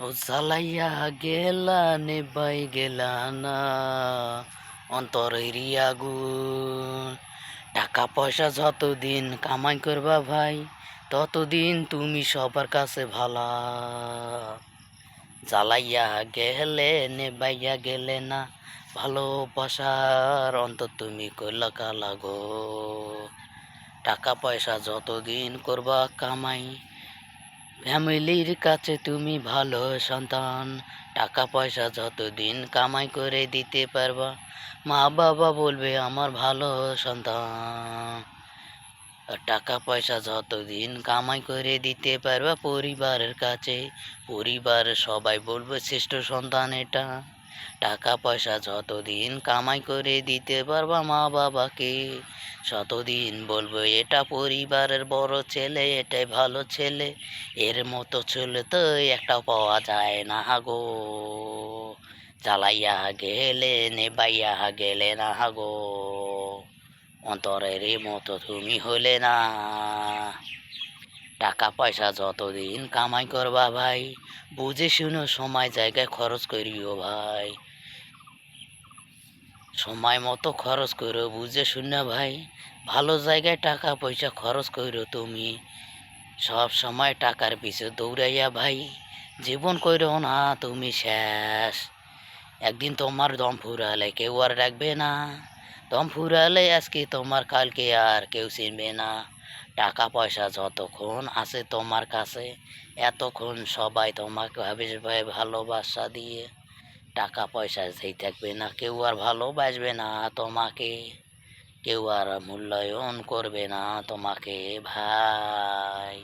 ও জ্বালাইয়া গেলা নেবাই গেলা না অন্তরের আগুন। টাকা পয়সা যতদিন কামাই করবা ভাই, ততদিন তুমি সবার কাছে ভালা। জ্বালাইয়া গেলে নেবাইয়া গেলে না ভালোবাসার অন্তর তুমি কইলা কালা গো। টাকা পয়সা যতদিন করবা কামাই ফ্যামিলির কাছে তুমি ভালো সন্তান। টাকা পয়সা যতদিন কামাই করে দিতে পারবা, মা বাবা বলবে আমার ভালো সন্তান। টাকা পয়সা যতদিন কামাই করে দিতে পারবা পরিবারের কাছে, পরিবার সবাই বলবে শ্রেষ্ঠ সন্তান এটা। টাকা পয়সা যতদিন কামাই করে দিতে পারবা মা বাবাকে শতদিন বলব, এটা পরিবারের বড় ছেলে, এটাই ভালো ছেলে, এর মতো ছেলে তো একটা পাওয়া যায় না গো। জ্বালাইয়া গেলে, নেবাইয়া গেলে না গো। অন্তরের মতো তুমি হলে না। টাকা পয়সা যতদিন কামাই করবা ভাই, বুঝে শুনো সময় জায়গায় খরচ করিও ভাই। সময় মতো খরচ করো, বুঝে শুনে ভাই, ভালো জায়গায় টাকা পয়সা খরচ করো তুমি। সব সময় টাকার পিছু দৌড়াইয়া ভাই, জীবন করো না তুমি শেষ। একদিন তোমার দম ফুরালে কেউ আর রাখবে না। দম ফুরালে আজকে তোমার, কালকে আর কেউ চিনবে না। টাকা পয়সা যতক্ষণ আছে তোমার কাছে, এতক্ষণ সবাই তোমাকে ভাবে ভালোবাসা দিয়ে টাকা পয়সা যেই থাকবে না, কেউ আর ভালোবাসবে না তোমাকে, কেউ আর মূল্যায়ন করবে না তোমাকে, ভাই।